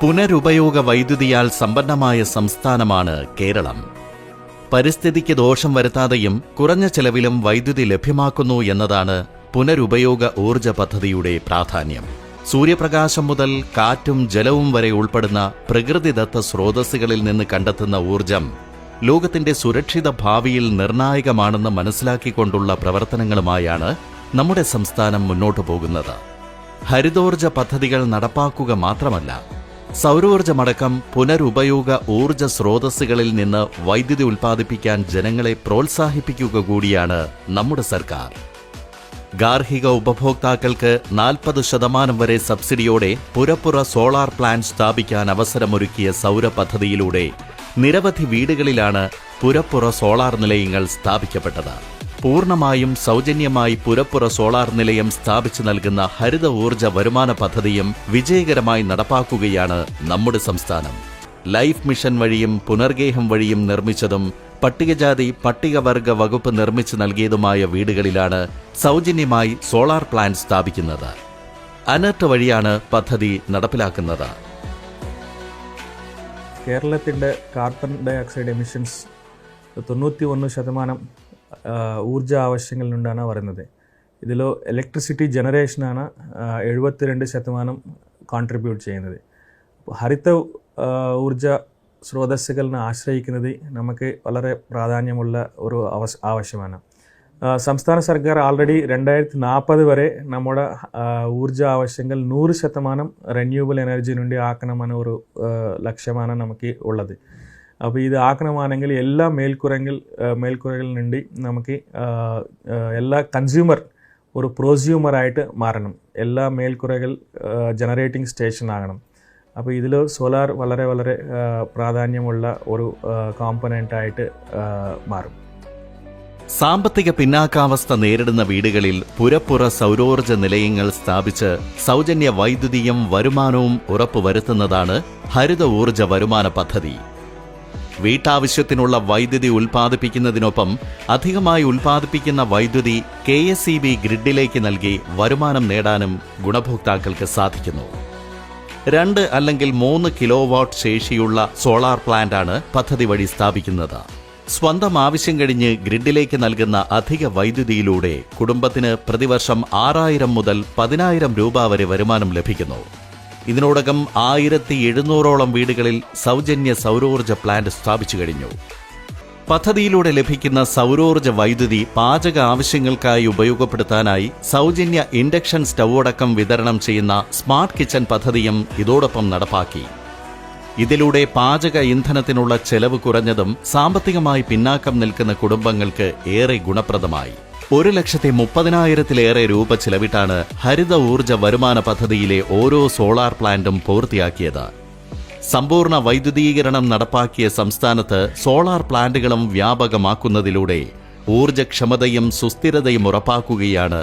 പുനരുപയോഗ വൈദ്യുതിയാൽ സമ്പന്നമായ സംസ്ഥാനമാണ് കേരളം. പരിസ്ഥിതിക്ക് ദോഷം വരുത്താതെയും കുറഞ്ഞ ചെലവിലും വൈദ്യുതി ലഭ്യമാക്കുന്നു എന്നതാണ് പുനരുപയോഗ ഊർജ പദ്ധതിയുടെ പ്രാധാന്യം. സൂര്യപ്രകാശം മുതൽ കാറ്റും ജലവും വരെ ഉൾപ്പെടുന്ന പ്രകൃതിദത്ത സ്രോതസ്സുകളിൽ നിന്ന് കണ്ടെത്തുന്ന ഊർജം ലോകത്തിന്റെ സുരക്ഷിത ഭാവിയിൽ നിർണായകമാണെന്ന് മനസ്സിലാക്കിക്കൊണ്ടുള്ള പ്രവർത്തനങ്ങളുമായാണ് നമ്മുടെ സംസ്ഥാനം മുന്നോട്ടു പോകുന്നത്. ഹരിതോർജ പദ്ധതികൾ നടപ്പാക്കുക മാത്രമല്ല സൗരോർജമടക്കം പുനരുപയോഗ ഊർജ സ്രോതസ്സുകളിൽ നിന്ന് വൈദ്യുതി ഉൽപ്പാദിപ്പിക്കാൻ ജനങ്ങളെ പ്രോത്സാഹിപ്പിക്കുക കൂടിയാണ് നമ്മുടെ സർക്കാർ. ഗാർഹിക ഉപഭോക്താക്കൾക്ക് നാൽപ്പത് ശതമാനം വരെ സബ്സിഡിയോടെ പുരപ്പുറ സോളാർ പ്ലാന്റ് സ്ഥാപിക്കാൻ അവസരമൊരുക്കിയ സൗര പദ്ധതിയിലൂടെ നിരവധി വീടുകളിലാണ് പുരപ്പുറ സോളാർ നിലയങ്ങൾ സ്ഥാപിക്കപ്പെട്ടത്. പൂർണമായും സൗജന്യമായി പുരപ്പുറ സോളാർ നിലയം സ്ഥാപിച്ചു നൽകുന്ന ഹരിത ഊർജ വരുമാന പദ്ധതിയും വിജയകരമായി നടപ്പാക്കുകയാണ് നമ്മുടെ സംസ്ഥാനം. ലൈഫ് മിഷൻ വഴിയും പുനർഗേഹം വഴിയും നിർമ്മിച്ചതും പട്ടികജാതി പട്ടികവർഗ വകുപ്പ് നിർമ്മിച്ചു നൽകിയതുമായ വീടുകളിലാണ് സൗജന്യമായി സോളാർ പ്ലാന്റ് സ്ഥാപിക്കുന്നത്. അനർട്ട് വഴിയാണ് പദ്ധതി നടപ്പിലാക്കുന്നത്. കേരളത്തിന്റെ കാർബൺ ഡയോക്സൈഡ് എമിഷൻസ് തൊണ്ണൂറ്റി ഒന്ന് ശതമാനം ഊർജ ആവശ്യങ്ങളിൽ നിന്നാണ് വരുന്നത് ഇതിൽ ഇലക്ട്രിസിറ്റി ജനറേഷനാണ് എഴുപത്തിരണ്ട് ശതമാനം കോൺട്രിബ്യൂട്ട് ചെയ്യുന്നത്. ഹരിത ഊർജ സ്രോതസ്സുകളിനെ ആശ്രയിക്കുന്നത് നമുക്ക് വളരെ പ്രാധാന്യമുള്ള ഒരു ആവശ്യമാണ്. സംസ്ഥാന സർക്കാർ ആൾറെഡി രണ്ടായിരത്തി നാൽപ്പത് വരെ നമ്മുടെ ഊർജ ആവശ്യങ്ങൾ നൂറ് ശതമാനം റെന്യൂവബിൾ എനർജി నుండి ആക്കണമെന്ന ഒരു ലക്ഷ്യമാണ് നമുക്ക് ഉള്ളത്. അപ്പോൾ ഇത് ആക്കണമാണെങ്കിൽ എല്ലാ മേൽക്കുറങ്ങൾ ആ, മേൽക്കുറകളിൽ నుండి നമുക്ക് എല്ലാ കൺസ്യൂമർ ഒരു പ്രോസ്യൂമറായിട്ട് മാറണം. എല്ലാ മേൽക്കുറകൾ ജനറേറ്റിംഗ് സ്റ്റേഷൻ ആകണം. അപ്പോൾ ഇതിൽ സോലാർ വളരെ വളരെ പ്രാധാന്യമുള്ള ഒരു കോമ്പനന്റായിട്ട് മാറും. സാമ്പത്തിക പിന്നാക്കാവസ്ഥ നേരിടുന്ന വീടുകളിൽ പുരപ്പുറ സൗരോർജ നിലയങ്ങൾ സ്ഥാപിച്ച് സൗജന്യ വൈദ്യുതിയും വരുമാനവും ഉറപ്പുവരുത്തുന്നതാണ് ഹരിത ഊർജ വരുമാന പദ്ധതി. വീട്ടാവശ്യത്തിനുള്ള വൈദ്യുതി ഉൽപ്പാദിപ്പിക്കുന്നതിനൊപ്പം അധികമായി ഉൽപ്പാദിപ്പിക്കുന്ന വൈദ്യുതി കെ എസ് ഇ ബി ഗ്രിഡിലേക്ക് നൽകി വരുമാനം നേടാനും ഗുണഭോക്താക്കൾക്ക് സാധിക്കുന്നു. രണ്ട് അല്ലെങ്കിൽ മൂന്ന് കിലോ വാട്ട് ശേഷിയുള്ള സോളാർ പ്ലാന്റാണ് പദ്ധതി വഴി സ്ഥാപിക്കുന്നത്. സ്വന്തം ആവശ്യം കഴിഞ്ഞ് ഗ്രിഡിലേക്ക് നൽകുന്ന അധിക വൈദ്യുതിയിലൂടെ കുടുംബത്തിന് പ്രതിവർഷം ആറായിരം മുതൽ പതിനായിരം രൂപ വരെ വരുമാനം ലഭിക്കുന്നു. ഇതിനോടകം ആയിരത്തി എഴുന്നൂറോളം വീടുകളിൽ സൗജന്യ സൗരോർജ പ്ലാന്റ് സ്ഥാപിച്ചു കഴിഞ്ഞു. പദ്ധതിയിലൂടെ ലഭിക്കുന്ന സൗരോർജ വൈദ്യുതി പാചക ആവശ്യങ്ങൾക്കായി ഉപയോഗപ്പെടുത്താനായി സൗജന്യ ഇൻഡക്ഷൻ സ്റ്റൗവടക്കം വിതരണം ചെയ്യുന്ന സ്മാർട്ട് കിച്ചൺ പദ്ധതിയും ഇതോടൊപ്പം നടപ്പാക്കി. ഇതിലൂടെ പാചക ഇന്ധനത്തിനുള്ള ചെലവ് കുറഞ്ഞതും സാമ്പത്തികമായി പിന്നാക്കം നിൽക്കുന്ന കുടുംബങ്ങൾക്ക് ഏറെ ഗുണപ്രദമായി. ഒരു ലക്ഷത്തി മുപ്പതിനായിരത്തിലേറെ രൂപ ചിലവിട്ടാണ് ഹരിത ഊർജ വരുമാന പദ്ധതിയിലെ ഓരോ സോളാർ പ്ലാന്റും പൂർത്തിയാക്കിയത്. സമ്പൂർണ വൈദ്യുതീകരണം നടപ്പാക്കിയ സംസ്ഥാനത്ത് സോളാർ പ്ലാന്റുകളും വ്യാപകമാക്കുന്നതിലൂടെ ഊർജക്ഷമതയും സുസ്ഥിരതയും ഉറപ്പാക്കുകയാണ്